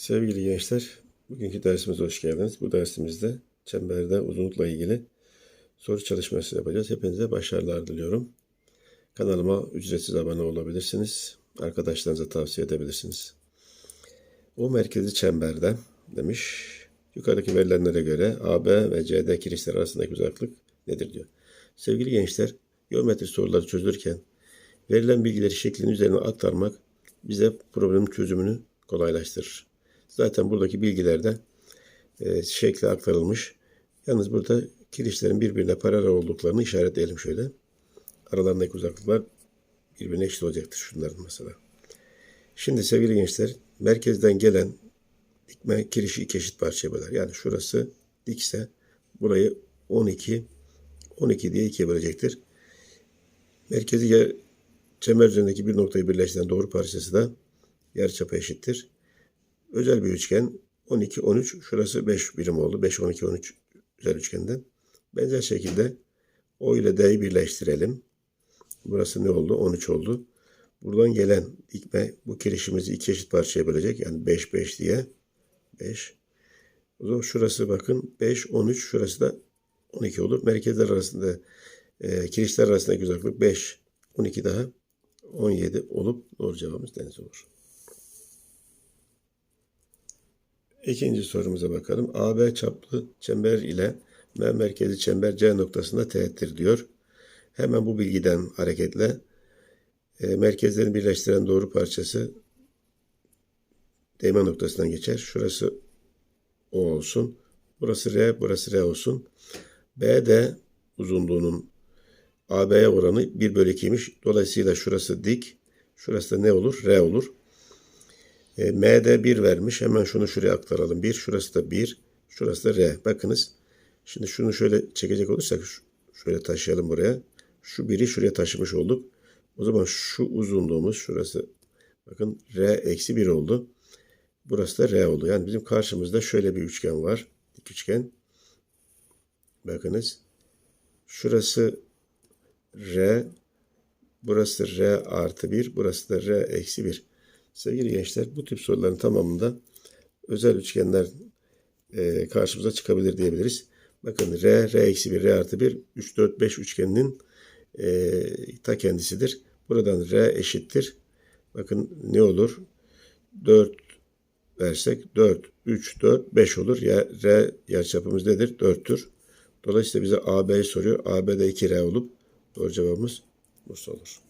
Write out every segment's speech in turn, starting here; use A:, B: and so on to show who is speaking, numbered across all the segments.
A: Sevgili gençler, bugünkü dersimize hoş geldiniz. Bu dersimizde çemberde uzunlukla ilgili soru çalışması yapacağız. Hepinize başarılar diliyorum. Kanalıma ücretsiz abone olabilirsiniz. Arkadaşlarınıza tavsiye edebilirsiniz. O merkezi çemberde demiş, yukarıdaki verilenlere göre AB ve CD kirişler arasındaki uzaklık nedir diyor. Sevgili gençler, geometri soruları çözülürken verilen bilgileri şeklin üzerine aktarmak bize problemin çözümünü kolaylaştırır. Zaten buradaki bilgilerde e, şekle aktarılmış. Yalnız burada kirişlerin birbirine paralel olduklarını işaretleyelim şöyle. Aralarındaki uzaklıklar birbirine eşit olacaktır şunların mesela. Şimdi sevgili gençler merkezden gelen dikme kirişi iki eşit parçaya böler. Yani şurası dikse burayı 12 12 diye ikiye bölecektir. Merkezi yer, çember üzerindeki bir noktayı birleştiren doğru parçası da yarıçapı eşittir. Özel bir üçgen 12 13 şurası 5 birim oldu. 5 12 13 özel üçgenden. Benzer şekilde O ile D'yi birleştirelim. Burası ne oldu? 13 oldu. Buradan gelen dikme bu kirişimizi iki eşit parçaya bölecek. Yani 5 5 diye 5. O zaman şurası bakın 5 13 şurası da 12 olur. Merkezler arasında e, kirişler arasındaki uzaklık 5 12 daha 17 olup doğru cevabımız deniz olur. İkinci sorumuza bakalım. AB çaplı çember ile M merkezi çember C noktasında teğettir diyor. Hemen bu bilgiden hareketle e, merkezlerini birleştiren doğru parçası değme noktasından geçer. Şurası O olsun. Burası R, burası R olsun. BD uzunluğunun AB'ye oranı 1 bölü 2'ymiş. Dolayısıyla şurası dik. Şurası da ne olur? R olur. E, M'de 1 vermiş. Hemen şunu şuraya aktaralım. 1, şurası da 1. Şurası da R. Bakınız. Şimdi şunu şöyle çekecek olursak şöyle taşıyalım buraya. Şu biri şuraya taşımış olduk. O zaman şu uzunluğumuz şurası bakın R eksi 1 oldu. Burası da R oldu. Yani bizim karşımızda şöyle bir üçgen var. Dik üçgen. Bakınız. Şurası R. Burası R artı 1. Burası da R eksi 1. Sevgili gençler bu tip soruların tamamında özel üçgenler e, karşımıza çıkabilir diyebiliriz. Bakın R, R eksi 1, R artı 1, 3, 4, 5 üçgeninin e, ta kendisidir. Buradan R eşittir. Bakın ne olur? 4 versek 4, 3, 4, 5 olur. Ya, R yarıçapımız nedir? 4'tür. Dolayısıyla bize AB'yi soruyor. AB'de 2R olup doğru cevabımız Bursa olur.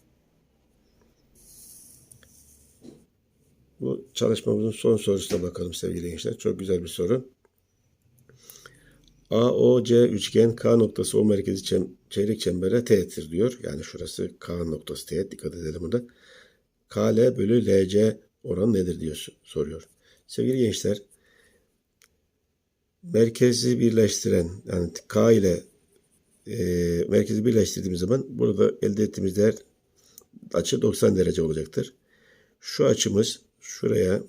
A: Bu çalışmamızın son sorusuna bakalım sevgili gençler. Çok güzel bir soru. AOC üçgen K noktası O merkezi çem, çeyrek çembere teğettir diyor. Yani şurası K noktası teğet. Dikkat edelim burada. KL bölü LC oranı nedir diyor soruyor. Sevgili gençler merkezi birleştiren yani K ile e, merkezi birleştirdiğimiz zaman burada elde ettiğimiz değer açı 90 derece olacaktır. Şu açımız şuraya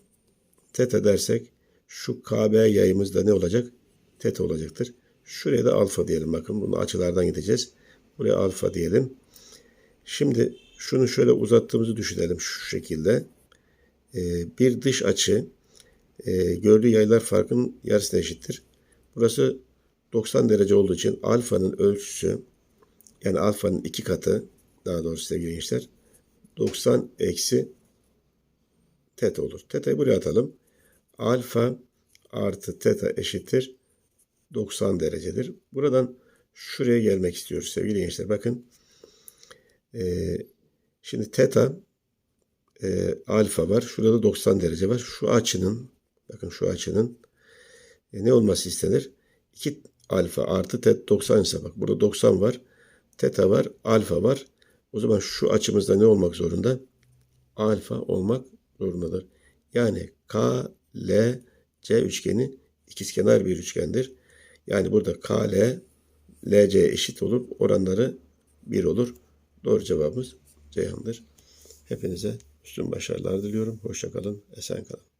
A: teta dersek şu KB yayımız da ne olacak? Teta olacaktır. Şuraya da alfa diyelim. Bakın bunu açılardan gideceğiz. Buraya alfa diyelim. Şimdi şunu şöyle uzattığımızı düşünelim şu şekilde. Ee, bir dış açı e, gördüğü yaylar farkının yarısına eşittir. Burası 90 derece olduğu için alfanın ölçüsü yani alfanın iki katı daha doğrusu sevgili gençler 90 eksi teta olur. Teta'yı buraya atalım. Alfa artı teta eşittir 90 derecedir. Buradan şuraya gelmek istiyoruz sevgili gençler. Bakın e, şimdi teta e, alfa var. Şurada da 90 derece var. Şu açının bakın şu açının e, ne olması istenir? 2 alfa artı teta 90 ise bak burada 90 var. Teta var. Alfa var. O zaman şu açımızda ne olmak zorunda? Alfa olmak zorundadır. Yani K, L, C üçgeni ikizkenar bir üçgendir. Yani burada K, L, L, C eşit olur. Oranları 1 olur. Doğru cevabımız Ceyhan'dır. Hepinize üstün başarılar diliyorum. Hoşçakalın. Esen kalın.